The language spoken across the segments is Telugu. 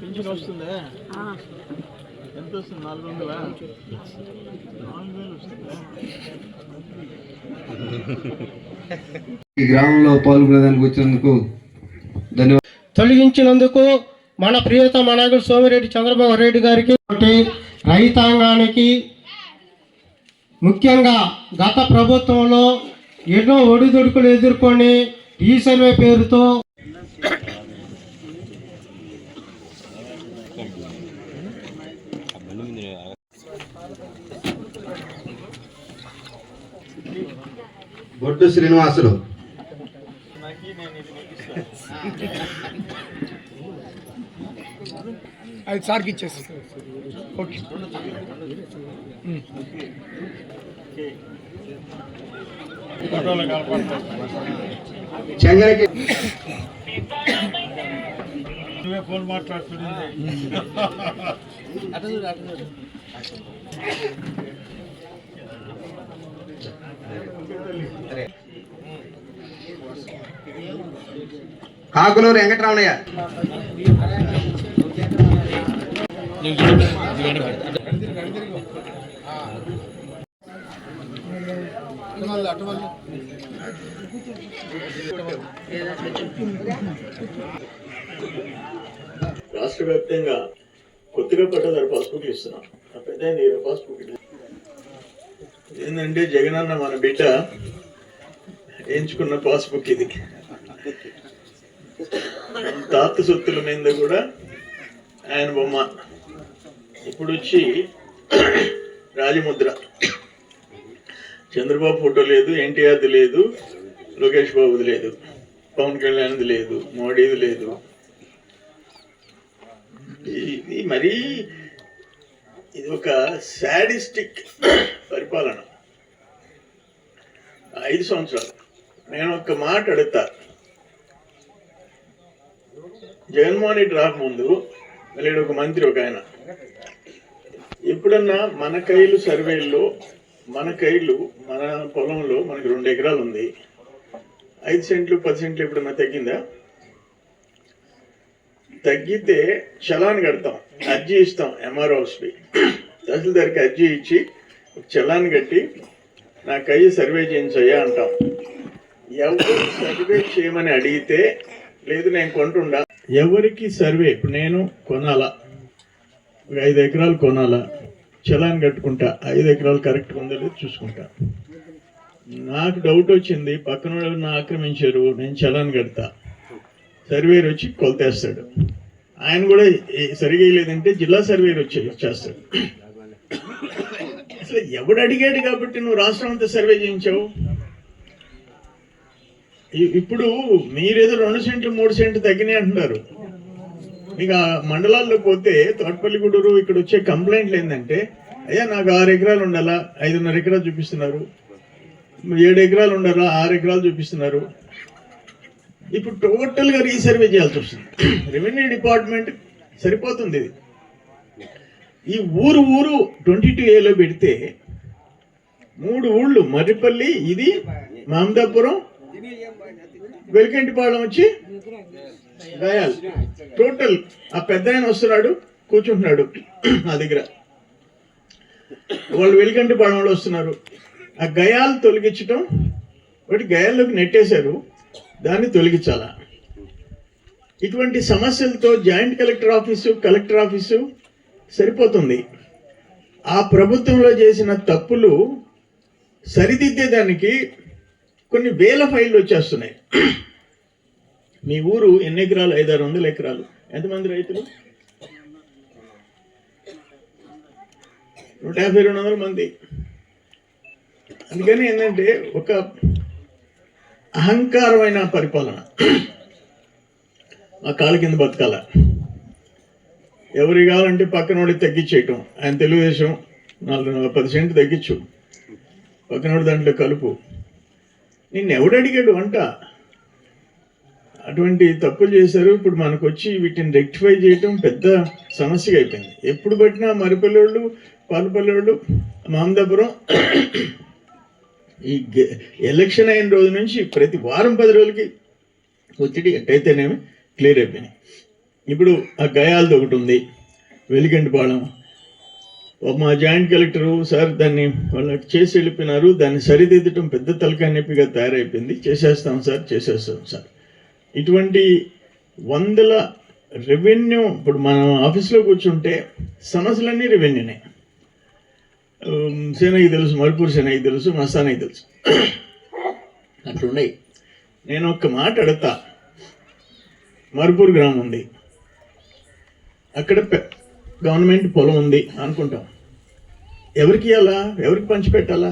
పింఛన్ వస్తుందా ఎంత వస్తుంది నాలుగు వందల నాలుగు వేలు వస్తుందా ఈ గ్రామంలో పాల్గొనేదానికి వచ్చినందుకు ధన్యవాదాలు. తొలగించినందుకు మన ప్రియతమ నాయకుడు సోమిరెడ్డి చంద్రబాబు రెడ్డి గారికి రైతాంగానికి ముఖ్యంగా గత ప్రభుత్వంలో ఎన్నో ఒడిదుడుకులు ఎదుర్కొని ఈ సర్వే పేరుతో బొడ్డు శ్రీనివాసులు నాకు నేను ఇది నీకు ఇస్తాను అది సార్కి ఇచ్చేసి. ఓకే. చెంగరకి. నువ్వే ఫోన్ మాట్లాడుతుంది కాకులూరు వెంకటరమణయ్య రాష్ట్ర వ్యాప్తంగా కొత్తగా పట్టదారు పాస్బుక్లు ఇస్తున్నాం. పెద్ద ఆయన పాస్బుక్ ఏంటంటే జగనన్న మన బిడ్డ ఎంచుకున్న పాస్బుక్ ఇది. తాత సొత్తుల మీద కూడా ఆయన బొమ్మ. ఇప్పుడు వచ్చి రాజముద్ర. చంద్రబాబు ఫోటో లేదు ఎన్టీఆర్ది లేదు లోకేష్ బాబుది లేదు పవన్ కళ్యాణ్ది లేదు మోడీది లేదు. ఇది మరీ ఇది ఒక శాడిస్టిక్ పరిపాలన. ఐదు సంవత్సరాలు. నేను ఒక మాట అడుగుతా. జగన్మోహన్ రెడ్డి రాకముందు మళ్ళీ ఒక మంత్రి ఒక ఆయన. ఎప్పుడన్నా మన కైలు సర్వేల్లో మన కైలు మన పొలంలో మనకి రెండు ఎకరాలు ఉంది. ఐదు సెంట్లు పది సెంట్లు ఎప్పుడన్నా తగ్గిందా? తగ్గితే చలాన్ కడతాం. అర్జీ ఇస్తాం ఎంఆర్ఓస్కి తహసీల్దార్కి అర్జీ ఇచ్చి ఒక చలాన్ కట్టి నా కయ్యి సర్వే చేయించయ్యా అంటాం. ఎవరు సర్వే చేయమని అడిగితే లేదు నేను కొంటుండా. ఎవరికి సర్వే? ఇప్పుడు నేను కొనాలా? ఒక ఐదు ఎకరాలు కొనాలా? చలాన్ కట్టుకుంటా. ఐదు ఎకరాలు కరెక్ట్ ఉందో లేదో చూసుకుంటా. నాకు డౌట్ వచ్చింది. పక్కన వాళ్ళు నా ఆక్రమించారు. నేను చలాన్ కడతా. సర్వేర్ వచ్చి కొలతేస్తాడు. ఆయన కూడా సరిగా లేదంటే జిల్లా సర్వేర్ వచ్చి చేస్తాడు. అసలు ఎవడు అడిగాడు కాబట్టి నువ్వు రాష్ట్రం అంతా సర్వే చేయించావు? ఇప్పుడు మీరేదో రెండు సెంట్లు మూడు సెంట్లు తగ్గినాయి అంటున్నారు. ఇక మండలాల్లో పోతే తోటపల్లిగూడూరు ఇక్కడ వచ్చే కంప్లైంట్లు ఏంటంటే అయ్యా నాకు ఆరు ఎకరాలు ఉండాలా? ఐదున్నర ఎకరాలు చూపిస్తున్నారు. ఏడు ఎకరాలు ఉండాలా? ఆరు ఎకరాలు చూపిస్తున్నారు. ఇప్పుడు టోటల్గా రీసర్వే చేయాల్సి వస్తుంది. రెవెన్యూ డిపార్ట్మెంట్ సరిపోతుంది ఇది. ఈ ఊరు ఊరు ట్వంటీ టూ ఏలో పెడితే మూడు ఊళ్ళు మర్రిపల్లి ఇది మామదాపురం వెలికంటిపాళెం వచ్చి గాయాలు. టోటల్ ఆ పెద్ద ఆయన వస్తున్నాడు కూర్చుంటున్నాడు నా దగ్గర. వాళ్ళు వెలికంటి పడంలో వస్తున్నారు. ఆ గయాలు తొలగించటం ఒకటి గయాల్లోకి నెట్టేశారు. దాన్ని తొలగించాలా? ఇటువంటి సమస్యలతో joint collector office collector office సరిపోతుంది. ఆ ప్రభుత్వంలో చేసిన తప్పులు సరిదిద్దేదానికి కొన్ని వేల ఫైళ్ళు వచ్చేస్తున్నాయి. మీ ఊరు ఎన్ని ఎకరాలు? ఐదారు వందల ఎకరాలు. ఎంతమంది రైతులు? నూట యాభై రెండు వందల మంది. అందుకని ఏంటంటే ఒక అహంకారమైన పరిపాలన. మా కాళ్ళ కింద బతకాల. ఎవరికి కావాలంటే పక్కన వాడికి తగ్గించేయటం. ఆయన తెలుగుదేశం నాలుగు పది సెంట్లు తగ్గించు. పక్కనోడి దాంట్లో కలుపు. నిన్ను ఎవడు అడిగాడు అంట అటువంటి తప్పులు చేశారు. ఇప్పుడు మనకు వచ్చి వీటిని రెక్టిఫై చేయటం పెద్ద సమస్యగా అయిపోయింది. ఎప్పుడు పట్టినా మరిపల్లెళ్ళు పాలపల్లెళ్ళు మామదాపురం ఈ ఎలక్షన్ అయిన రోజు నుంచి ప్రతి వారం పది రోజులకి ఒత్తిడి ఎట్టయితేనేమి క్లియర్ అయిపోయినాయి. ఇప్పుడు ఆ గయాలది ఒకటి ఉంది. వెలిగంటిపాళెం. మా జాయింట్ కలెక్టరు సార్ దాన్ని వాళ్ళకి చేసి వెళ్ళిపోయినారు. దాన్ని సరిదిద్దటం పెద్ద తలకాయ నొప్పిగా తయారైపోయింది. చేసేస్తాం సార్ చేసేస్తాం సార్. ఇటువంటి వందల రెవెన్యూ ఇప్పుడు మనం ఆఫీస్లో కూర్చుంటే సమస్యలన్నీ రెవెన్యూనే ఉమ్, సేనకి తెలుసు మరుపూర్ సేనకి తెలుసు మస్తానకి తెలుసు. అట్లున్నాయి. నేను ఒక్క మాట అడుగుతా మరుపూర్ గ్రామం ఉంది. అక్కడ గవర్నమెంట్ పొలం ఉంది అనుకుంటాం. ఎవరికి ఇవ్వాలా ఎవరికి పంచిపెట్టాలా?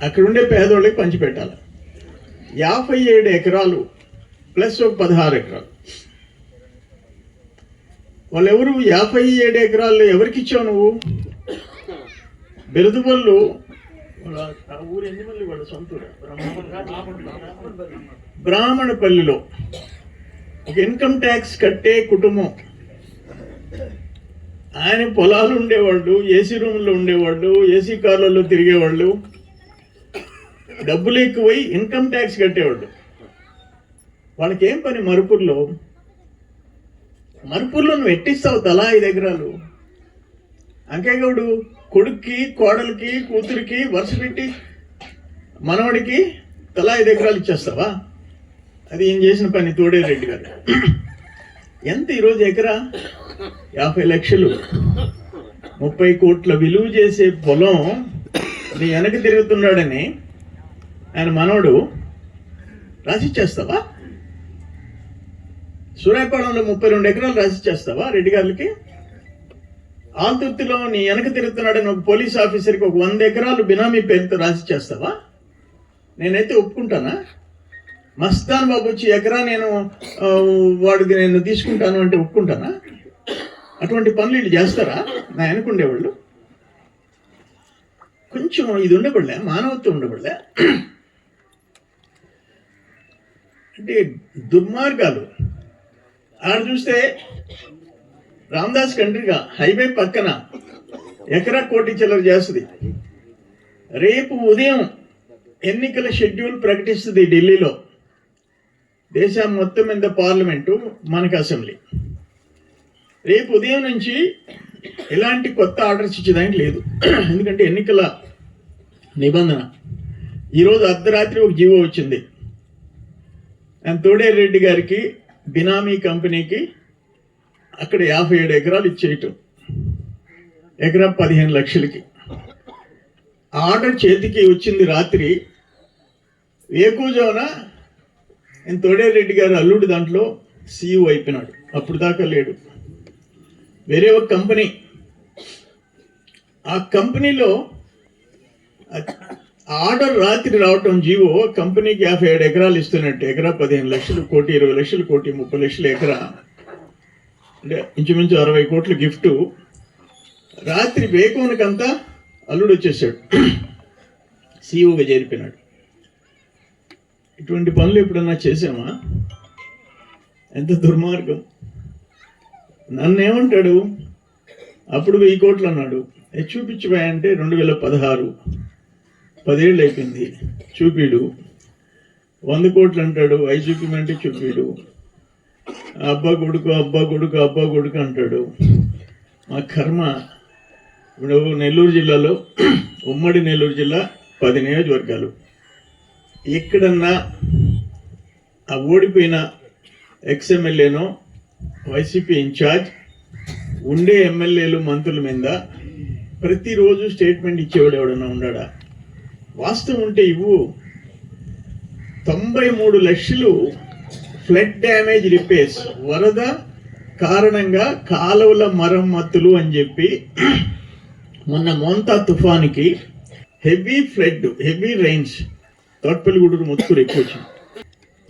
అక్కడ ఉండే పేదోళ్ళకి పంచిపెట్టాలా? యాభై ఏడు ఎకరాలు ప్లస్ ఒక పదహారు ఎకరాలు. వాళ్ళు ఎవరు యాభై ఏడు ఎకరాలు ఎవరికి ఇచ్చావు నువ్వు? బెరదుబళ్ళు వాళ్ళ ఆ ఊరు ఎన్ని మళ్ళీ వాళ్ళ సొంత? బ్రాహ్మణపల్లిలో ఒక ఇన్కమ్ ట్యాక్స్ కట్టే కుటుంబం. ఆయన పొలాలు ఉండేవాళ్ళు ఏసీ రూమ్లో ఉండేవాళ్ళు ఏసీ కార్లలో తిరిగేవాళ్ళు. డబ్బులు ఎక్కువై ఇన్కమ్ ట్యాక్స్ కట్టేవాళ్ళు. వాళ్ళకి ఏం పని? మరుపూర్లో మరుపూర్లో నువ్వు ఎట్టిస్తావు తలా ఐదు ఎకరాలు అంకేగౌడు కొడుక్కి కోడలికి కూతురికి వరుస పెట్టి మనవడికి తలా ఐదు ఎకరాలు ఇచ్చేస్తావా? అది ఏం చేసిన పని తోడేరెడ్డి గారు. ఎంత ఈరోజు ఎకరా? యాభై లక్షలు. ముప్పై కోట్ల విలువ చేసే పొలం నీ వెనక తిరుగుతున్నాడని ఆయన మనవడు రాసిచ్చేస్తావా? సూర్యాపాడంలో ముప్పై రెండు ఎకరాలు రాసిచ్చేస్తావా రెడ్డి గారికి? ఆల్తుర్తిలో నీ వెనక తిరుగుతున్నాడని ఒక పోలీస్ ఆఫీసర్కి ఒక వంద ఎకరాలు బినామీ పేరుతో రాసిచ్చేస్తావా నేనైతే ఒప్పుకుంటానా? మస్తాన్ బాబు వచ్చి ఎకరా నేను వాడికి నేను తీసుకుంటాను అంటే ఒప్పుకుంటానా? అటువంటి పనులు వీళ్ళు చేస్తారా? నా వెనకుండేవాళ్ళు కొంచెం ఇది ఉండకూడలే మానవత్వం ఉండకూడలే. అంటే దుర్మార్గాలు. ఆడ చూస్తే రామదాస్ కంట్రీగా హైవే పక్కన ఎకరా కోటి చిల్లర చేస్తుంది. రేపు ఉదయం ఎన్నికల షెడ్యూల్ ప్రకటిస్తుంది ఢిల్లీలో. దేశం మొత్తం మీద పార్లమెంటు మనకు అసెంబ్లీ. రేపు ఉదయం నుంచి ఎలాంటి కొత్త ఆర్డర్స్ ఇచ్చేదానికి లేదు. ఎందుకంటే ఎన్నికల నిబంధన. ఈరోజు అర్ధరాత్రి ఒక జీవో వచ్చింది. ఆయన తోడే రెడ్డి గారికి బినామీ కంపెనీకి అక్కడ యాభై ఏడు ఎకరాలు ఇచ్చేయటం. ఎకరా పదిహేను లక్షలకి. ఆ ఆర్డర్ చేతికి వచ్చింది రాత్రి. ఏకూజోన నేను తోడే రెడ్డి గారు అల్లుడు దాంట్లో సీఈఓ అయిపోయినాడు. అప్పుడు దాకా లేడు. వేరే ఒక కంపెనీ. ఆ కంపెనీలో ఆర్డర్ రాత్రి రావటం జీవో కంపెనీకి యాభై ఏడు ఎకరాలు ఇస్తున్నట్టు. ఎకరా పదిహేను లక్షలు కోటి ఇరవై లక్షలు కోటి ముప్పై లక్షలు ఎకరా. అంటే ఇంచుమించు అరవై కోట్ల గిఫ్ట్. రాత్రి వేకోనికంతా అల్లుడు వచ్చేసాడు. సీఓగా చేరిపోయినాడు. ఇటువంటి పనులు ఎప్పుడన్నా చేసామా ఎంత దుర్మార్గం. నన్ను ఏమంటాడు అప్పుడు వెయ్యి కోట్లు అన్నాడు. చూపించిపోయా అంటే రెండు వేల పదహారు. పదేళ్ళు అయిపోయింది చూపిడు. వంద కోట్లు అంటాడు అవి చూపిమంటే చూపిడు. అబ్బా కొడుకు అబ్బా కొడుకు అబ్బా కొడుకు అంటాడు. మా కర్మ. ఇప్పుడు నెల్లూరు జిల్లాలో ఉమ్మడి నెల్లూరు జిల్లా పది నియోజకవర్గాలు. ఎక్కడన్నా ఆ ఓడిపోయిన ఎక్స్ఎమ్మెల్యేనో వైసీపీ ఇన్ఛార్జ్ ఉండే ఎమ్మెల్యేలు మంత్రుల మీద ప్రతిరోజు స్టేట్మెంట్ ఇచ్చేవాడు ఎవడన్నా ఉన్నాడా వాస్తవం ఉంటే ఇవ్వు. తొంభై మూడు లక్షలు ఫ్లడ్ డ్యామేజ్ రిపేర్స్. వరద కారణంగా కాలువల మరమ్మతులు అని చెప్పి మొన్న Montha తుఫానికి heavy flood heavy rains Thotapalligudur Muthukur ఎక్కువ వచ్చింది.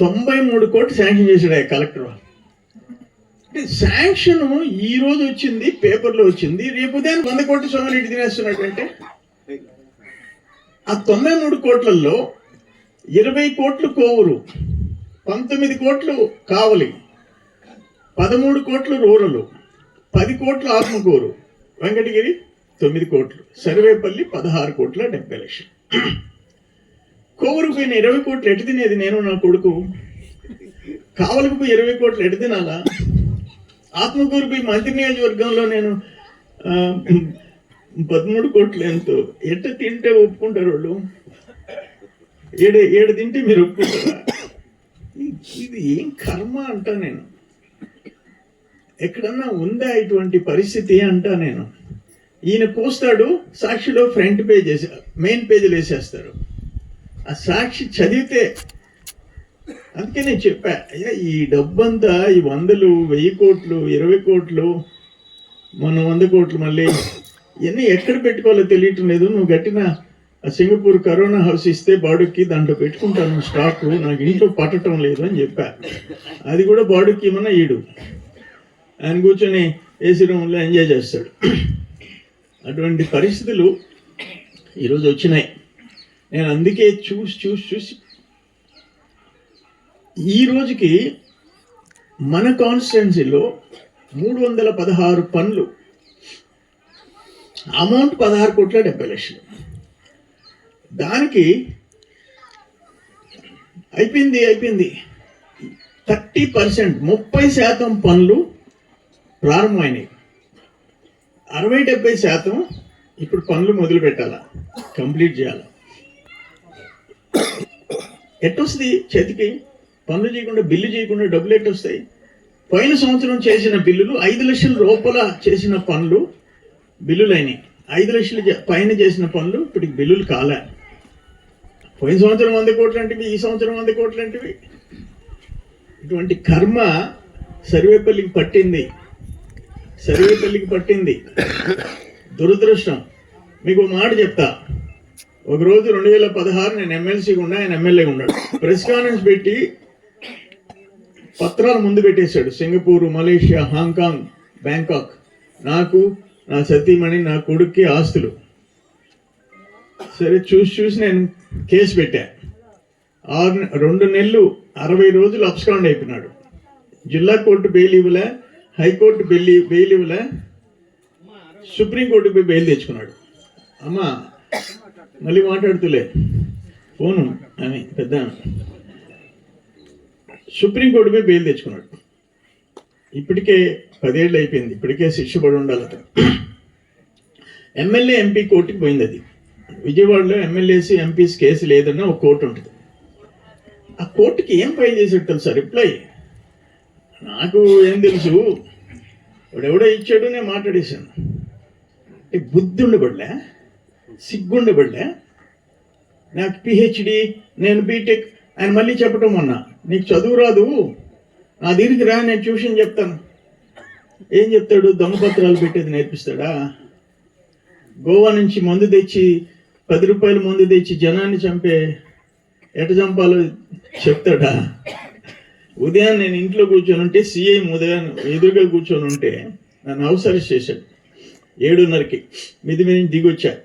తొంభై మూడు కోట్లు శాంక్షన్ చేశాడు ఆ కలెక్టర్ అంటే శాంక్షన్ ఈ రోజు వచ్చింది పేపర్లో వచ్చింది. రేపు ఉదయం వంద కోట్ల సోమరెడ్డి తినేస్తున్నట్టు అంటే ఆ తొంభై మూడు కోట్లలో ఇరవై కోట్లు కోవూరు పంతొమ్మిది కోట్లు కావలి పదమూడు కోట్లు రూరలు పది కోట్లు ఆత్మకూరు. వెంకటగిరి తొమ్మిది కోట్లు సర్వేపల్లి పదహారు కోట్ల డెబ్బై లక్షలు. కోవూరుకు పోయిన ఇరవై కోట్లు ఎటు తినేది నేను నా కొడుకు? కావలికి పోయి ఇరవై కోట్లు ఎటు తినాలా? ఆత్మకూరు పోయి మంత్రి నియోజకవర్గంలో నేను పదమూడు కోట్లు ఎంతో? ఎట్ట తింటే ఒప్పుకుంటారు వాళ్ళు? ఏడు ఏడు తింటే మీరు ఒప్పుకుంటారా? ఇది ఏం కర్మ అంటా నేను. ఎక్కడన్నా ఉందా ఇటువంటి పరిస్థితి అంటా నేను. ఈయన పోస్తాడు సాక్షిలో ఫ్రంట్ పేజ్ వేసే మెయిన్ పేజీలు వేసేస్తారు. ఆ సాక్షి చదివితే అందుకే నేను చెప్పా అయ్యా ఈ డబ్బంతా ఈ వందలు వెయ్యి కోట్లు ఇరవై కోట్లు మనం వంద కోట్లు మళ్ళీ ఇవన్నీ ఎక్కడ పెట్టుకోవాలో తెలియటం లేదు. నువ్వు గట్టిన సింగపూర్ కరోనా హౌస్ ఇస్తే బాడుకి దాంట్లో పెట్టుకుంటాను. స్టాక్ నాకు ఇంట్లో పట్టడం లేదు అని చెప్పా. అది కూడా బాడుకి ఏమన్నా ఈడు. ఆయన కూర్చొని ఏసీ రూమ్లో ఎంజాయ్ చేస్తాడు. అటువంటి పరిస్థితులు ఈరోజు వచ్చినాయి. నేను అందుకే చూసి చూసి చూసి ఈ రోజుకి మన కాన్స్టిట్యున్సీలో మూడు వందల పదహారు పనులు అమౌంట్ పదహారు కోట్ల డెబ్బై లక్షలు. దానికి అయిపోయింది అయిపోయింది. థర్టీ పర్సెంట్ ముప్పై శాతం పనులు ప్రారంభమైనాయి. అరవై డెబ్బై శాతం ఇప్పుడు పనులు మొదలు పెట్టాలా కంప్లీట్ చేయాలి. ఎట్టొస్తుంది చేతికి? పనులు చేయకుండా బిల్లు చేయకుండా డబ్బులు ఎట్టొస్తాయి? పోయిన సంవత్సరం చేసిన బిల్లులు ఐదు లక్షల లోపల చేసిన పనులు బిల్లులు అయినాయి ఐదు లక్షలు చే- పైన చేసిన పనులు ఇప్పటికి బిల్లులు కాలే. పోయిన సంవత్సరం వంద కోట్లంటివి ఈ సంవత్సరం వంద కోట్లంటివి ఇటువంటి కర్మ సర్వేపల్లికి పట్టింది. సర్వేపల్లికి పట్టింది. దురదృష్టం. మీకు మాట చెప్తా. ఒకరోజు రెండు వేల పదహారు నేను ఎమ్మెల్సీగా ఉన్నా ఆయన ఎమ్మెల్యేగా ఉన్నాడు. ప్రెస్ కాన్ఫరెన్స్ పెట్టి పత్రాలు ముందు పెట్టేశాడు. Singapore Malaysia Hong Kong Bangkok. నాకు నా సతీమణి నా కొడుక్కి ఆస్తులు. సరే చూసి చూసి నేను కేసు పెట్టా. ఆరు రెండు నెలలు అరవై రోజులు అబ్స్కాండ్ అయిపోయినాడు. జిల్లా కోర్టు బెయిల్ ఇవ్వలే హైకోర్టు బెయిల్ బెయిల్ ఇవ్వలే సుప్రీంకోర్టు పోయి బెయిల్ తెచ్చుకున్నాడు. అమ్మా మళ్ళీ మాట్లాడుతులే. ఫోను అని పెద్ద ఆమె. సుప్రీంకోర్టు పోయి బెయిల్ తెచ్చుకున్నాడు. ఇప్పటికే పదేళ్ళు అయిపోయింది. ఇప్పటికే శిక్ష పడి ఉండాలి అతను. ఎమ్మెల్యే ఎంపీ కోర్టుకి పోయింది అది. విజయవాడలో ఎమ్మెల్యేసి ఎంపీస్ కేసు లేదన్న ఒక కోర్టు ఉంటుంది. ఆ కోర్టుకి ఏం ఫైల్ చేసాడు తెలుసా? రిప్లై? నాకు ఏం తెలుసు? ఎవడెవడో ఇచ్చాడు నేను మాట్లాడేశాను అంటే బుద్ధి ఉండబడలే. సిగ్గుండబడలే నాకు పిహెచ్డి నేను బీటెక్ ఆయన మళ్ళీ చెప్పటం మొన్న. నీకు చదువు రాదు. నా దీనికి రా నేను ట్యూషన్ చెప్తాను. ఏం చెప్తాడు? దొంగపత్రాలు పెట్టేది నేర్పిస్తాడా? గోవా నుంచి మందు తెచ్చి పది రూపాయలు మందు తెచ్చి జనాన్ని చంపే ఎట చంపాలో చెప్తాడా? ఉదయం నేను ఇంట్లో కూర్చొని ఉంటే సిఐ ఉదయం ఎదురుగా కూర్చొని ఉంటే నన్ను అవసరం చేశాడు. ఏడున్నరకి మిది మీద దిగొచ్చా.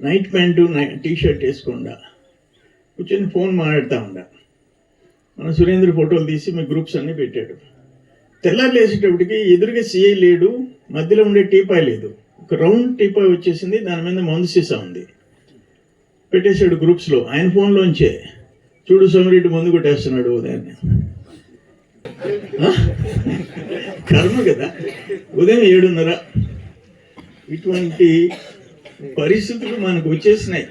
నైట్ ప్యాంటు టీ షర్ట్ వేసుకుండా కూర్చొని ఫోన్ మాట్లాడుతూ ఉండా. సురేంద్ర ఫోటోలు తీసి మీ గ్రూప్స్ అన్నీ పెట్టాడు. తెల్లారు వేసేటప్పటికి ఎదురుగా సిఐ లేడు మధ్యలో ఉండే టీపాయ్ లేదు. ఒక రౌండ్ టీపాయ్ వచ్చేసింది దాని మీద మందు సీసా ఉంది. పెట్టేశాడు గ్రూప్స్లో ఆయన ఫోన్లోంచే. చూడు సోమిరెడ్డి మందు కొట్టేస్తున్నాడు ఉదయాన్నే. కర్మ కదా. ఉదయం ఏడున్నర. ఇటువంటి పరిస్థితులు మనకు వచ్చేసినాయి.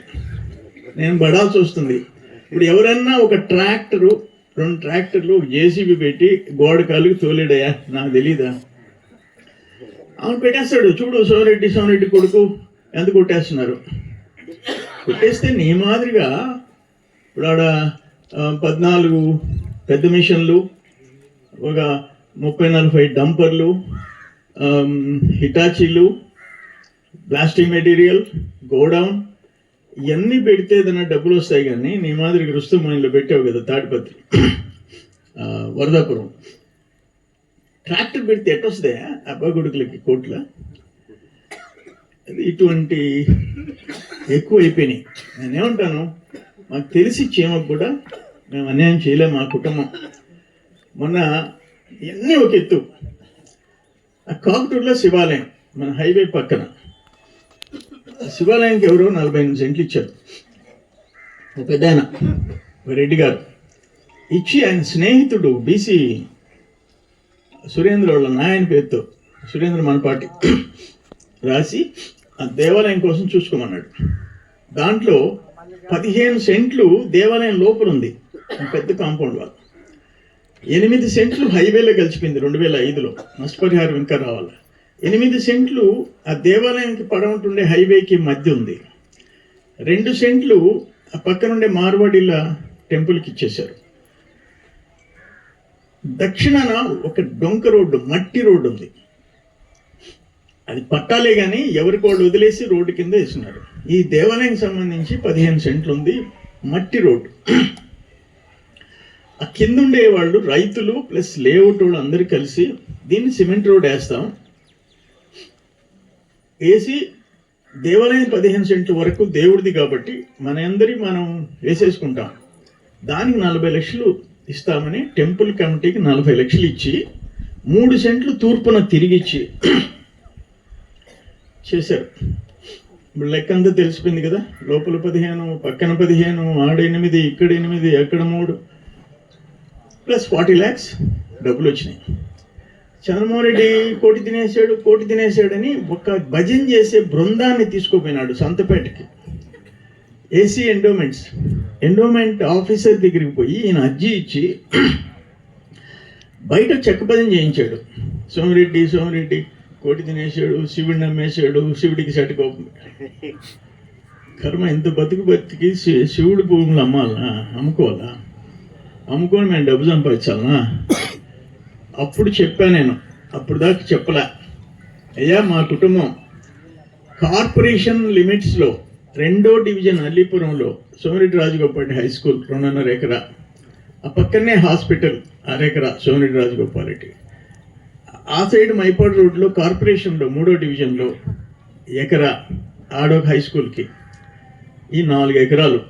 నేను పడాల్సి వస్తుంది. ఇప్పుడు ఎవరన్నా ఒక ట్రాక్టరు రెండు ట్రాక్టర్లు జేసీబీ పెట్టి గోడ కాలుకి తోలేడయ్యా నాకు తెలీదా? అవును పెట్టేస్తాడు. చూడు సోమరెడ్డి సోమరెడ్డి కొడుకు ఎంత కొట్టేస్తున్నారు? కొట్టేస్తే నీ మాదిరిగా ఇప్పుడు ఆడ పద్నాలుగు పెద్ద మిషన్లు ఒక ముప్పై నలభై డంపర్లు హిటాచీలు ప్లాస్టిక్ మెటీరియల్ గోడౌన్ ఇవన్నీ పెడితే ఏదైనా డబ్బులు వస్తాయి కానీ నీ మాదిరికి రుస్తుమణిలో పెట్టావు కదా తాడిపత్రి వరదాపురం. ట్రాక్టర్ పెడితే ఎట్టొస్తాయి? అబ్బా కొడుకులకి కోట్ల? అది ఇటువంటి ఎక్కువ అయిపోయినాయి నేనేమంటాను మాకు తెలిసి చేయమకు కూడా మేము అన్యాయం చేయలేము మా కుటుంబం. మొన్న ఇవన్నీ ఒక ఎత్తు. ఆ కాకుటూరులో శివాలయం మన హైవే పక్కన. శివాలయానికి ఎవరో నలభై ఎనిమిది సెంట్లు ఇచ్చారు. ఒక పెద్ద ఆయన. రెడ్డి గారు. ఇచ్చి ఆయన స్నేహితుడు బీసీ సురేంద్ర వాళ్ళ నాయన పేరుతో సురేంద్ర మనపాటి రాసి ఆ దేవాలయం కోసం చూసుకోమన్నాడు. దాంట్లో పదిహేను సెంట్లు దేవాలయం లోపల ఉంది. పెద్ద కాంపౌండ్ వాళ్ళు ఎనిమిది సెంట్లు హైవేలో కలిసిపోయింది రెండు వేల ఐదులో. నష్టపరిహారం ఇంకా రావాలి? ఎనిమిది సెంట్లు ఆ దేవాలయానికి పడవంటుండే హైవేకి మధ్య ఉంది. రెండు సెంట్లు ఆ పక్కనుండే మార్వాడిల టెంపుల్కి ఇచ్చేశారు. దక్షిణాన ఒక డొంక రోడ్డు మట్టి రోడ్డు ఉంది. అది పట్టాలే కానీ ఎవరికి వాళ్ళు వదిలేసి రోడ్డు కింద వేసినారు ఈ దేవాలయం సంబంధించి పదిహేను సెంట్లు ఉంది మట్టి రోడ్డు. ఆ కింద ఉండే వాళ్ళు రైతులు ప్లస్ లేఅవుట్ వాళ్ళు అందరూ కలిసి దీన్ని సిమెంట్ రోడ్ వేస్తాం. వేసి దేవాలయం పదిహేను సెంట్ల వరకు దేవుడిది కాబట్టి మన అందరి మనం వేసేసుకుంటాం. దానికి నలభై లక్షలు ఇస్తామని టెంపుల్ కమిటీకి నలభై లక్షలు ఇచ్చి మూడు సెంట్లు తూర్పున తిరిగిచ్చి చేశారు. ఇప్పుడు లెక్క అంతా తెలిసిపోయింది కదా. లోపల పదిహేను పక్కన పదిహేను ఆడ ఎనిమిది ఇక్కడ ఎనిమిది అక్కడ మూడు. ప్లస్ ఫార్టీ ల్యాక్స్ డబ్బులు వచ్చినాయి. చంద్రమోహన్ రెడ్డి కోటి తినేసాడు కోటి తినేసాడని ఒక భజన చేసే బృందాన్ని తీసుకుపోయినాడు సంతపేటకి. AC endowments. ఎండోమెంట్ ఆఫీసర్ దగ్గరికి పోయి ఈయన అర్జీ ఇచ్చి బయట చెక్క భజన చేయించాడు. సోమిరెడ్డి సోమిరెడ్డి కోటి తినేసాడు శివుడిని నమ్మేశాడు శివుడికి సటుకోపం కర్మ ఎంత బతుకు బతికి శివుడి భూములు అమ్మాలనా? అమ్ముకోవాలా? అమ్ముకొని మేము డబ్బు సంపాదించాలనా? అప్పుడు చెప్పాను నేను. అప్పుడు దాకా చెప్పలే. అయ్యా మా కుటుంబం. కార్పొరేషన్ లిమిట్స్లో రెండో డివిజన్ అల్లీపురంలో సోమిరెడ్డి రాజగోపాల్రెడ్డి హై స్కూల్ రెండున్నర ఎకరా. ఆ పక్కనే హాస్పిటల్ అరెకరా సోమిరెడ్డి రాజగోపాల్రెడ్డి ఆ సైడ్ మైపాడు రోడ్లో కార్పొరేషన్లో మూడో డివిజన్లో ఎకరా ఆడోక్ హై స్కూల్కి. ఈ నాలుగు ఎకరాలు.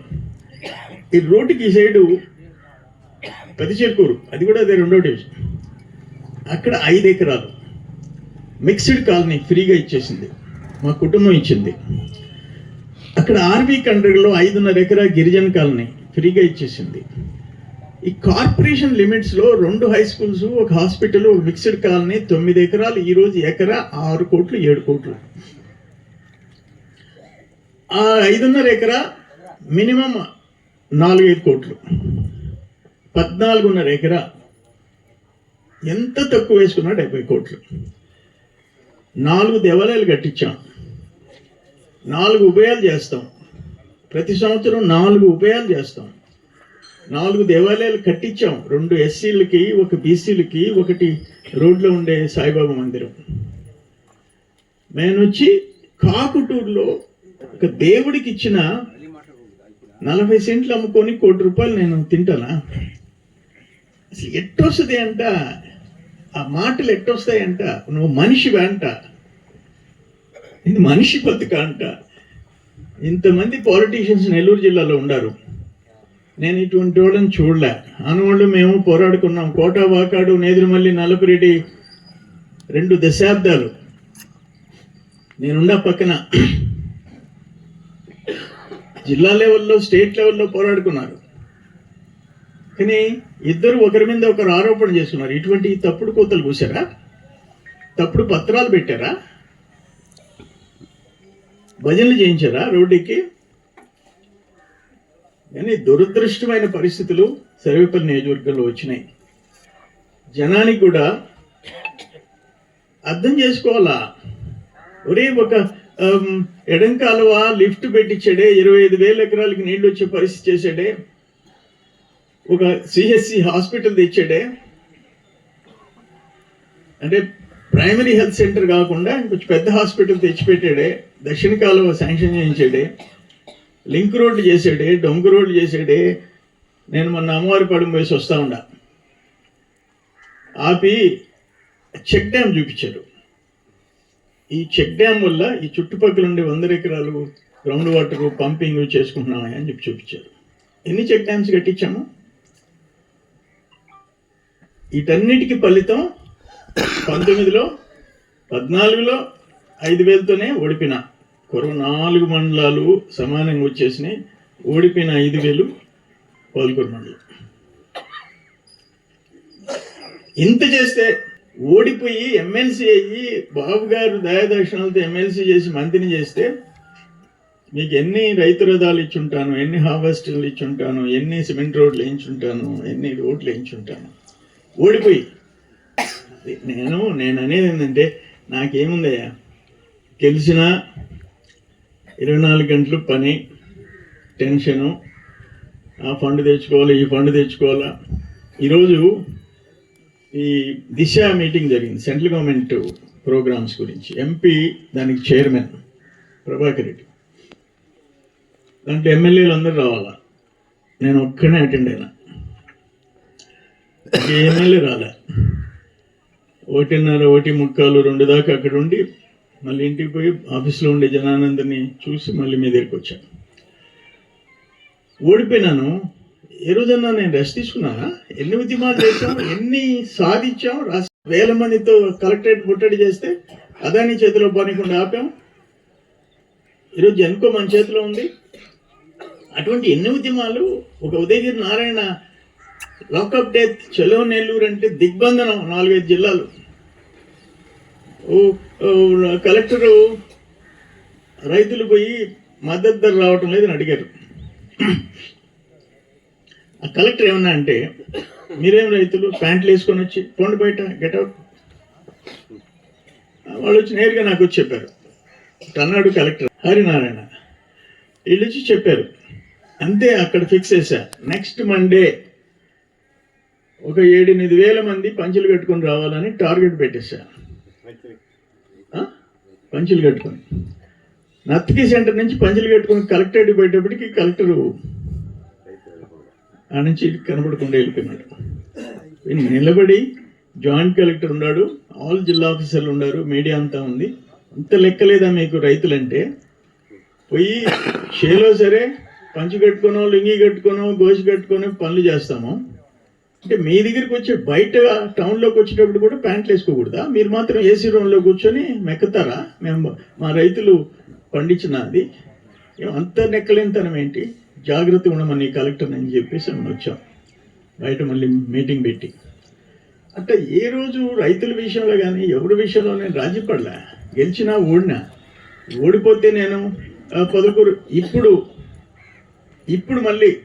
ఈ రోడ్డుకి ఈ సైడు పెద్దచెరుకూరు అది కూడా అదే రెండో డివిజన్. అక్కడ ఐదు ఎకరాలు. మిక్స్డ్ కాలనీ ఫ్రీగా ఇచ్చేసింది. మా కుటుంబం ఇచ్చింది. అక్కడ ఆర్బీ కండ్రీలో ఐదున్నర ఎకరా గిరిజన కాలనీ ఫ్రీగా ఇచ్చేసింది. ఈ కార్పొరేషన్ లిమిట్స్లో రెండు హై స్కూల్స్ ఒక హాస్పిటల్ ఒక మిక్స్డ్ కాలనీ తొమ్మిది ఎకరాలు ఈరోజు ఎకరా ఆరు కోట్లు ఏడు కోట్లు. ఆ ఐదున్నర ఎకరా మినిమం నాలుగైదు కోట్లు. పద్నాలుగున్నర ఎకరా ఎంత తక్కువ వేసుకున్నా డెబ్బై కోట్లు. నాలుగు దేవాలయాలు కట్టించాం. నాలుగు ఉభయాలు చేస్తాం. ప్రతి సంవత్సరం నాలుగు ఉభయాలు చేస్తాం. నాలుగు దేవాలయాలు కట్టించాం. రెండు ఎస్సీలకి ఒక బీసీలకి ఒకటి రోడ్లో ఉండే సాయిబాబా మందిరం. నేను వచ్చి కాకుటూరులో ఒక దేవుడికి ఇచ్చిన నలభై సెంట్లు అమ్ముకొని కోటి రూపాయలు నేను తింటానా? అసలు ఎట్టొస్తుంది అంట ఆ మాటలు ఎట్టొస్తాయంట? నువ్వు మనిషి అంట. ఇది మనిషి బతుక అంట. ఇంతమంది పాలిటీషియన్స్ నెల్లూరు జిల్లాలో ఉండారు. నేను ఇటువంటి వాళ్ళని చూడలే. ఆనవాళ్ళు మేము పోరాడుకున్నాం. కోట వాకాడు నేదురుమల్లి నలపరెడ్డి రెండు దశాబ్దాలు. నేనుండా పక్కన జిల్లా లెవెల్లో స్టేట్ లెవెల్లో పోరాడుకున్నారు. కానీ ఇద్దరు ఒకరి మీద ఒకరు ఆరోపణ చేస్తున్నారు. ఇటువంటి తప్పుడు కోతలు కూసారా తప్పుడు పత్రాలు పెట్టారా? భజనలు చేయించారా రోడ్డుకి? కానీ దురదృష్టమైన పరిస్థితులు సర్వేపల్లి నియోజకవర్గంలో వచ్చినాయి. జనానికి కూడా అర్థం చేసుకోవాలా? ఒరే ఒక ఎడం కాలువ లిఫ్ట్ పెట్టించాడే ఇరవై ఐదు వేల ఎకరాలకి నీళ్ళు వచ్చే పరిస్థితి చేశాడే. ఒక సిహెచ్సి హాస్పిటల్ తెచ్చాడే. అంటే ప్రైమరీ హెల్త్ సెంటర్ కాకుండా ఇంకొంచెం పెద్ద హాస్పిటల్ తెచ్చిపెట్టాడే. దక్షిణ కాలువ శాంక్షన్ చేయించాడే. లింక్ రోడ్డు చేసాడే డొంగు రోడ్డు చేసాడే. నేను మొన్న అమ్మవారి పడుము వేసి వస్తా ఉండా. ఆపి చెక్ డ్యామ్ చూపించారు. ఈ చెక్ డ్యామ్ వల్ల ఈ చుట్టుపక్కల ఉండే వందల ఎకరాలు గ్రౌండ్ వాటర్ పంపింగ్ చేసుకుంటున్నామని అని చెప్పి చూపించారు. ఎన్ని చెక్ డ్యామ్స్ కట్టించాము? వీటన్నిటికీ ఫలితం పంతొమ్మిదిలో పద్నాలుగులో ఐదు వేలతోనే ఓడిపిన కొరవ నాలుగు మండలాలు సమానంగా వచ్చేసినాయి. ఓడిపోయిన ఐదు వేలు పాల్గొన మండలం. ఇంత చేస్తే ఓడిపోయి ఎమ్మెల్సీ అయ్యి బాబు గారు దయాదక్షిణాలతో ఎమ్మెల్సీ చేసి మంత్రిని చేస్తే మీకు ఎన్ని రైతు రథాలు ఇచ్చుంటాను ఎన్ని హార్వెస్టర్లు ఇచ్చుంటాను ఎన్ని సిమెంట్ రోడ్లు వేయించుంటాను ఎన్ని రోడ్లు వేయించుంటాను? ఓడిపోయి. నేను నేను అనేది ఏంటంటే నాకేముందయ్యా తెలిసిన ఇరవై నాలుగు గంటలు పని టెన్షను ఆ ఫండ్ తెచ్చుకోవాలి ఈ ఫండ్ తెచ్చుకోవాలా. ఈరోజు ఈ దిశ మీటింగ్ జరిగింది సెంట్రల్ గవర్నమెంట్ ప్రోగ్రామ్స్ గురించి. ఎంపీ దానికి చైర్మన్ ప్రభాకర్ రెడ్డి. దాంట్లో ఎమ్మెల్యేలు అందరూ రావాలా? నేను ఒక్కనే అటెండ్ అయినా. ఏ రాలే ఒకటిన్నర ఒకటి ముక్కాలు రెండు దాకా అక్కడ ఉండి మళ్ళీ ఇంటికి పోయి ఆఫీస్లో ఉండే జనానందరినీ చూసి మళ్ళీ మీ దగ్గరికి వచ్చాను ఓడిపోయినాను. ఏ రోజన్నా నేను రెస్ట్ తీసుకున్నానా? ఎన్ని ఉద్యమాలు చేశాం ఎన్ని సాధించాం రాష్ట్ర వేల మందితో కలెక్టరేట్ ముట్టడి చేస్తే అదాని చేతిలో పనికుండా ఆపాం ఈరోజు జన్కో మన చేతిలో ఉంది. అటువంటి ఎన్ని ఉద్యమాలు ఒక ఉదయగిరి నారాయణ లాకప్ డెత్ చెలో నెల్లూరు అంటే దిగ్బంధనం నాలుగైదు జిల్లాలు. ఓ కలెక్టరు రైతులు పోయి మద్దతు ధర రావటం లేదని అడిగారు. ఆ కలెక్టర్ ఏమన్నా అంటే మీరేం రైతులు ప్యాంట్లు వేసుకొని వచ్చి పోండి బయట గెటౌట్ వాళ్ళు వచ్చి నేరుగా నాకు వచ్చి చెప్పారు. కన్నాడు కలెక్టర్ హరినారాయణ. వీళ్ళు వచ్చి చెప్పారు అంతే అక్కడ ఫిక్స్ చేశా. నెక్స్ట్ మండే ఒక ఏడెనిమిది వేల మంది పంచులు కట్టుకొని రావాలని టార్గెట్ పెట్టేశా. పంచులు కట్టుకొని. నత్తికి సెంటర్ నుంచి పంచులు కట్టుకొని కలెక్టరేట్ పోయేటప్పటికి కలెక్టరు ఆ నుంచి కనబడకుండా వెళ్ళిపోయినాడు. నిలబడి జాయింట్ కలెక్టర్ ఉన్నాడు ఆల్ జిల్లా ఆఫీసర్లు ఉన్నారు మీడియా అంతా ఉంది. అంత లెక్కలేదా మీకు రైతులంటే? పోయి షేలో సరే పంచి కట్టుకోనో లింగి కట్టుకోనో గోసి కట్టుకొని పనులు చేస్తాము. అంటే మీ దగ్గరికి వచ్చే బయట టౌన్లోకి వచ్చేటప్పుడు కూడా ప్యాంట్లు వేసుకోకూడదా? మీరు మాత్రం ఏసీ రూమ్లో కూర్చొని మెక్కుతారా? మేము మా రైతులు పండించిన అది. అంత నెక్కలేనితనం ఏంటి? జాగ్రత్త ఉండమని కలెక్టర్ అని చెప్పేసి మనం వచ్చాం. బయట మళ్ళీ మీటింగ్ పెట్టి. అంటే ఏ రోజు రైతుల విషయంలో కానీ ఎవరి విషయంలో నేను రాజీ పడలే? గెలిచినా ఓడినా? ఓడిపోతే నేను ఆ, ఇప్పుడు ఇప్పుడు మళ్ళీ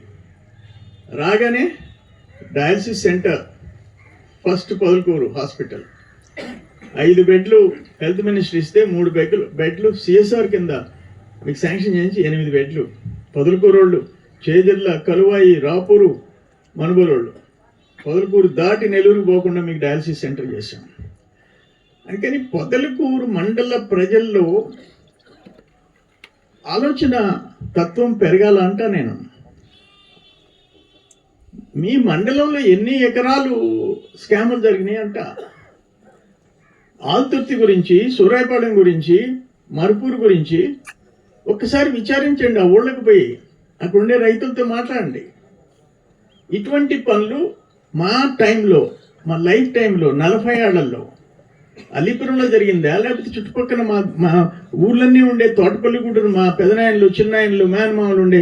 రాగానే dialysis center first Podalakuru hospital. ఐదు బెడ్లు హెల్త్ మినిస్టర్ ఇస్తే మూడు బెడ్లు బెడ్లు సిఎస్ఆర్ కింద మీకు శాంక్షన్ చేయించి ఎనిమిది బెడ్లు. పొదలకూరోళ్ళు చేజర్ల కలువాయి రాపూరు మనుబోలోళ్ళు. పొదలకూరు దాటి నెల్లూరు పోకుండా మీకు డయాలసిస్ సెంటర్ చేశాం. అందుకని పొదలకూరు మండల ప్రజల్లో ఆలోచన తత్వం పెరగాలంట నేను. మీ మండలంలో ఎన్ని ఎకరాలు స్కాములు జరిగినాయి అంట ఆల్తుర్తి గురించి సూరాయపాలెం గురించి మరుపూరు గురించి ఒక్కసారి విచారించండి ఆ ఊళ్ళకి పోయి. అక్కడ ఉండే రైతులతో మాట్లాడండి. ఇటువంటి పనులు మా టైంలో మా లైఫ్ టైంలో నలభై ఏళ్ళలో అలీపురంలో జరిగిందా? లేకపోతే చుట్టుపక్కల మా మా ఊళ్ళన్నీ ఉండే తోటపల్లిగూడలు మా పెదనాయనలు చిన్నాయనలు మేనమామలు ఉండే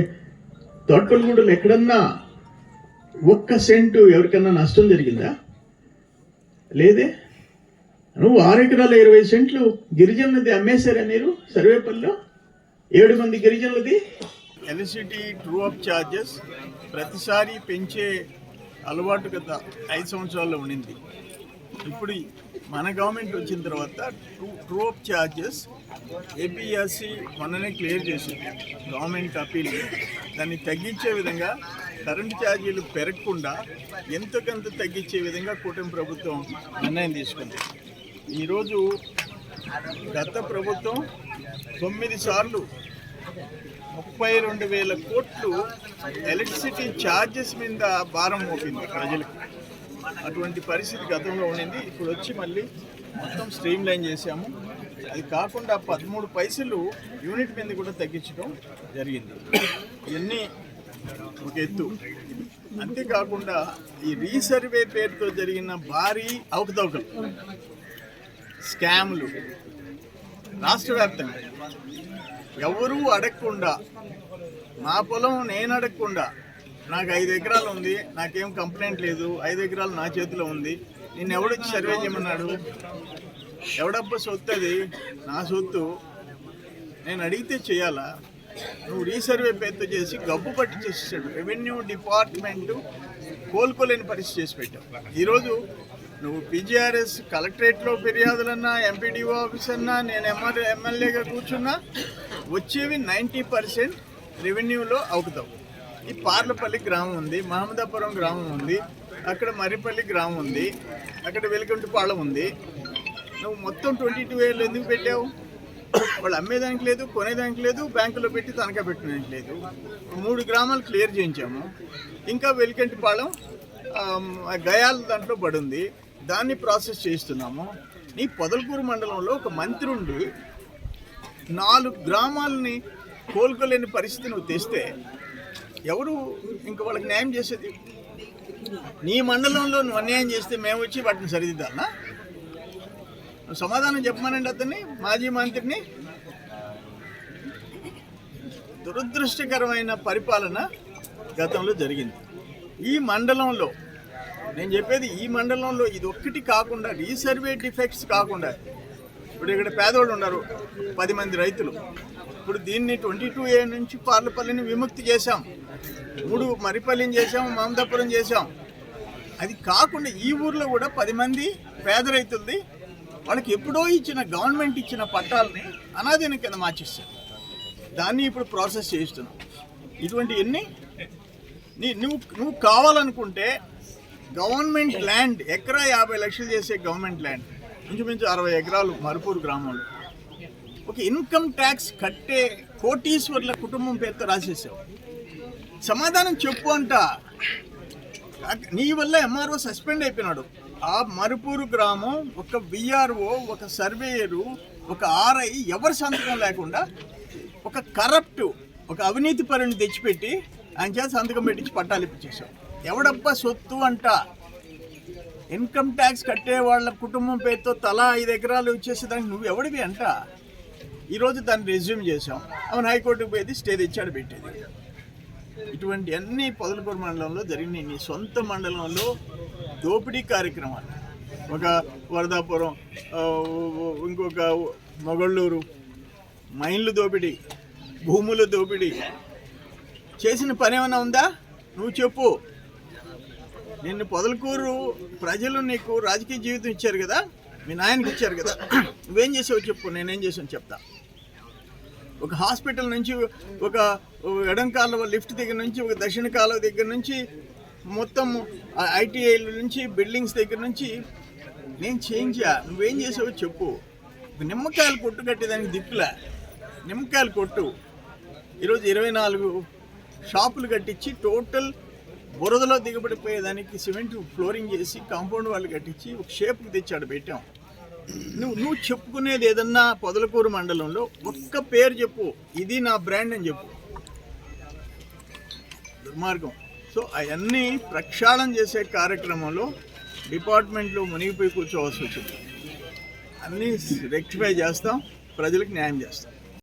తోటపల్లిగూడలు ఎక్కడన్నా ఒక్క సెంటు ఎవరికన్నా నష్టం జరిగిందా? లేదే? నువ్వు ఆరు ఎకరాల ఇరవై సెంట్లు గిరిజనులది అమ్మేశారా మీరు సర్వేపల్లిలో? ఏడు మంది గిరిజనులది? ఎలక్ట్రిసిటీ ట్రూ అప్ ఛార్జెస్ ప్రతిసారి పెంచే అలవాటు గత ఐదు సంవత్సరాల్లో ఉండింది. ఇప్పుడు మన గవర్నమెంట్ వచ్చిన తర్వాత true true up charges APSC మొన్ననే క్లియర్ చేసింది. గవర్నమెంట్ అప్పీల్ దాన్ని తగ్గించే విధంగా కరెంటు ఛార్జీలు పెరగకుండా ఎంతకంత తగ్గించే విధంగా కూటమి ప్రభుత్వం నిర్ణయం తీసుకుంది. ఈరోజు గత ప్రభుత్వం తొమ్మిది సార్లు ముప్పై రెండు వేల కోట్లు ఎలక్ట్రిసిటీ ఛార్జెస్ మీద భారం మోపింది ప్రజలకు. అటువంటి పరిస్థితి గతంలో ఉండింది ఇప్పుడు వచ్చి మళ్ళీ మొత్తం స్ట్రీమ్ లైన్ చేశాము. అది కాకుండా పదమూడు పైసలు యూనిట్ మీద కూడా తగ్గించడం జరిగింది. ఇవన్నీ ఒక ఎత్తు. అంతేకాకుండా ఈ రీసర్వే పేరుతో జరిగిన భారీ అవకతవకలు స్కామ్లు రాష్ట్ర వ్యాప్తంగా ఎవరూ అడగకుండా నా పొలం నేను అడగకుండా నాకు ఐదు ఎకరాలు ఉంది నాకేం కంప్లైంట్ లేదు ఐదు ఎకరాలు నా చేతిలో ఉంది నిన్న ఎవడొచ్చి సర్వే చేయమన్నాడు? ఎవడబ్బ సొత్తు అది నా సొత్తు నేను అడిగితే చేయాలా? నువ్వు రీసర్వే పేరుతో చేసి గబ్బు పట్టి చేసేసాడు. రెవెన్యూ డిపార్ట్మెంట్ కోలుకోలేని పరిస్థితి చేసి పెట్టావు. ఈరోజు నువ్వు పీజీఆర్ఎస్ కలెక్టరేట్లో ఫిర్యాదులన్నా ఎంపీడీఓ ఆఫీస్ అన్నా నేను ఎంఆర్ ఎమ్మెల్యేగా కూర్చున్నా వచ్చేవి నైంటీ పర్సెంట్ రెవెన్యూలో అవుతావు. ఈ పార్లపల్లి గ్రామం ఉంది మహమ్మదాపురం గ్రామం ఉంది అక్కడ మర్రిపల్లి గ్రామం ఉంది అక్కడ వెలుగుంటిపాళెం ఉంది. నువ్వు మొత్తం ట్వంటీ టూ ఇయర్లు ఎందుకు పెట్టావు? వాళ్ళు అమ్మేదానికి లేదు కొనేదానికి లేదు బ్యాంకులో పెట్టి తనఖా పెట్టడానికి లేదు. మూడు గ్రామాలు క్లియర్ చేయించాము. ఇంకా వెలికంటిపాళెం గయాల దాంట్లో పడుంది. దాన్ని ప్రాసెస్ చేస్తున్నాము నీ పొదలకూరు మండలంలో ఒక మంత్రి ఉండి నాలుగు గ్రామాలని కోలుకోలేని పరిస్థితి నువ్వు తెస్తే ఎవరు ఇంక వాళ్ళకి న్యాయం చేసేది? నీ మండలంలో నువ్వు అన్యాయం చేస్తే మేము వచ్చి వాటిని సరిదిద్దాలనా? సమాధానం చెప్పమనండి అతన్ని మాజీ మంత్రిని. దురదృష్టకరమైన పరిపాలన గతంలో జరిగింది. ఈ మండలంలో నేను చెప్పేది ఈ మండలంలో ఇది ఒక్కటి కాకుండా రీసర్వే డిఫెక్ట్స్ కాకుండా ఇప్పుడు ఇక్కడ పేదవాళ్ళు ఉన్నారు పది మంది రైతులు. ఇప్పుడు దీన్ని ట్వంటీ టూ ఏ నుంచి పార్లపల్లిని విముక్తి చేశాం. మూడు మరిపల్లిని చేశాం మమతాపురం చేశాం. అది కాకుండా ఈ ఊర్లో కూడా పది మంది పేద రైతులది వాళ్ళకి ఎప్పుడో ఇచ్చిన గవర్నమెంట్ ఇచ్చిన పట్టాలని అనాధీన కింద మార్చేస్తారు దాన్ని ఇప్పుడు ప్రాసెస్ చేయిస్తున్నాం. ఇటువంటి ఎన్ని? నీ నువ్వు నువ్వు కావాలనుకుంటే గవర్నమెంట్ ల్యాండ్ ఎకరా యాభై లక్షలు చేసే గవర్నమెంట్ ల్యాండ్ ఇంచుమించు అరవై ఎకరాలు మరుపూరు గ్రామంలో. ఒక ఇన్కమ్ ట్యాక్స్ కట్టే కోటీశ్వర్ల కుటుంబం పేరుతో రాసేసావు. సమాధానం చెప్పు అంట. నీ వల్ల ఎంఆర్ఓ సస్పెండ్ అయిపోయినాడు. ఆ మరుపూరు గ్రామం ఒక విఆర్ఓ ఒక సర్వేయరు ఒక ఆర్ఐ ఎవరి సంతకం లేకుండా ఒక కరప్ట్ ఒక అవినీతి పరుని తెచ్చిపెట్టి ఆయన చేత సంతకం పెట్టించి పట్టాలు ఇప్పించేశాం ఎవడబ్బా సొత్తు అంట? ఇన్కమ్ ట్యాక్స్ కట్టే వాళ్ళ కుటుంబం పేరుతో తలా ఐదు ఎకరాలు వచ్చేసేదానికి నువ్వు ఎవడివి అంట? ఈరోజు దాన్ని రెజ్యూమ్ చేసాం అవును హైకోర్టుకు పోయేది స్టే తెచ్చాడు పెట్టేది. ఇటువంటి అన్ని పొదలపూర్ మండలంలో జరిగినాయి. నీ సొంత మండలంలో దోపిడీ కార్యక్రమాలు. ఒక వరదాపురం ఇంకొక మొగళ్ళూరు మైన్లు దోపిడీ భూముల దోపిడీ. చేసిన పని ఏమైనా ఉందా? నువ్వు చెప్పు. నిన్ను పొదలకూరు ప్రజలు నీకు రాజకీయ జీవితం ఇచ్చారు కదా? మీ నాయనకి ఇచ్చారు కదా? నువ్వేం చేసావు చెప్పు నేనేం చేసాను చెప్తా. ఒక హాస్పిటల్ నుంచి ఒక ఎడం కాలువ లిఫ్ట్ దగ్గర నుంచి ఒక దక్షిణ కాలువ దగ్గర నుంచి మొత్తం ఐటీఐల నుంచి బిల్డింగ్స్ దగ్గర నుంచి నేను చేంజా నువ్వేం చేసావో చెప్పు. నిమ్మకాయలు కొట్టు కట్టేదానికి దిక్కులే. నిమ్మకాయలు కొట్టు. ఈరోజు ఇరవై నాలుగు షాపులు కట్టించి టోటల్ బురదలో దిగబడిపోయేదానికి సిమెంట్ ఫ్లోరింగ్ చేసి కాంపౌండ్ వాళ్ళు కట్టించి ఒక షేప్కి తెచ్చాడు పెట్టాం. నువ్వు నువ్వు చెప్పుకునేది ఏదన్నా పొదలకూరు మండలంలో ఒక్క పేరు చెప్పు. ఇది నా బ్రాండ్ అని చెప్పు. దుర్మార్గం. సో అవన్నీ ప్రక్షాళన చేసే కార్యక్రమంలో డిపార్ట్మెంట్లో మునిగిపోయి కూర్చోవాల్సి వచ్చింది. అన్నీ రెక్టిఫై చేస్తాం ప్రజలకు న్యాయం చేస్తాం.